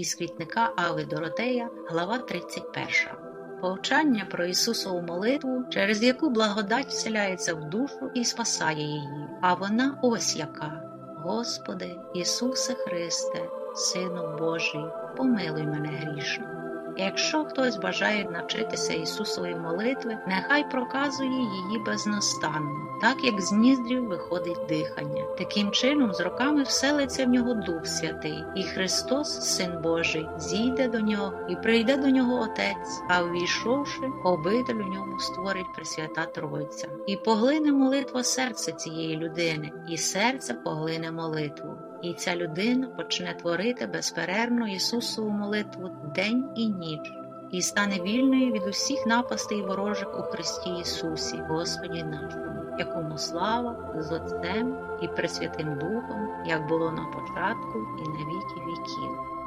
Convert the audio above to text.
із квітника Ави Доротея, глава 31. Повчання про Ісусову молитву, через яку благодать вселяється в душу і спасає її. А вона ось яка. Господи, Ісусе Христе, Сину Божий, помилуй мене грішну. Якщо хтось бажає навчитися Ісусової молитви, нехай проказує її безнастанно, так як з ніздрів виходить дихання. Таким чином, з роками вселиться в нього Дух Святий, і Христос, Син Божий, зійде до нього і прийде до нього Отець, а ввійшовши, обитель у ньому створить Пресвята Тройця. І поглине молитва серце цієї людини, і серце поглине молитву. І ця людина почне творити безперервно Ісусову молитву день і ніч, і стане вільною від усіх напастей ворожих у Христі Ісусі, Господі нашому, якому слава з Отцем і Пресвятим Духом, як було на початку, і на віки віків.